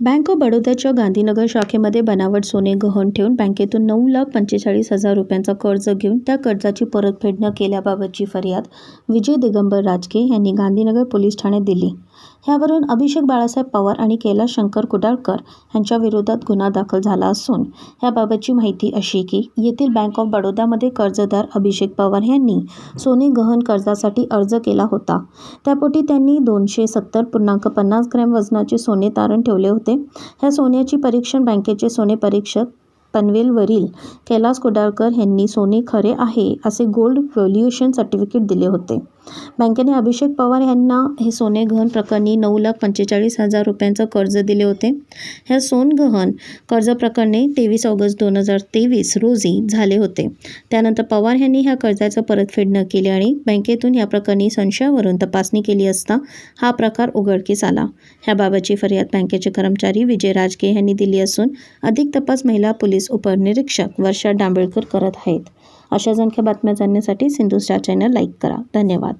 Bank of बडोद्याच्या गांधीनगर शाखेमध्ये बनावट सोने गहन ठेवून बँकेतून नऊ लाख पंचेचाळीस हजार रुपयांचा कर्ज घेऊन त्या कर्जाची परतफेड न केल्याबाबतची फरियाद विजय दिगंबर राजके यांनी गांधीनगर पोलीस ठाण्यात दिली. ह्यावरून अभिषेक बाळासाहेब पवार आणि कैलास शंकर कुडाळकर यांच्या विरोधात गुन्हा दाखल झाला असून ह्याबाबतची माहिती अशी की येथील बँक ऑफ बडोदामध्ये कर्जदार अभिषेक पवार यांनी सोने गहन कर्जासाठी अर्ज केला होता. त्यापोटी त्यांनी दोनशे सत्तर पूर्णांक पन्नास ग्रॅम वजनाचे सोने तारण ठेवले होते. ह्या सोन्याची परीक्षण बँकेचे सोने परीक्षक पनवेलवरील कैलास कुडाळकर यांनी सोने खरे आहे असे गोल्ड व्हॅल्युएशन सर्टिफिकेट दिले होते. बँकेने अभिषेक पवार यांना हे सोने गहन प्रकरणी नऊ लाख पंचेचाळीस हजार रुपयांचं कर्ज दिले होते. ह्या सोनगहन कर्ज प्रकरणे तेवीस ऑगस्ट दोन हजार तेवीस रोजी झाले होते. त्यानंतर पवार यांनी ह्या कर्जाचं परतफेड न केली आणि बँकेतून या प्रकरणी संशयावरून तपासणी केली असता हा प्रकार उघडकीस आला. ह्याबाबतची फरियाद बँकेचे कर्मचारी विजय राजके यांनी दिली असून अधिक तपास महिला पोलीस उपनिरीक्षक वर्षा डांबेळकर करत आहेत. अशा संख्या बातम्या जाणण्यासाठी सिंधुस्टार चॅनल लाईक करा. धन्यवाद.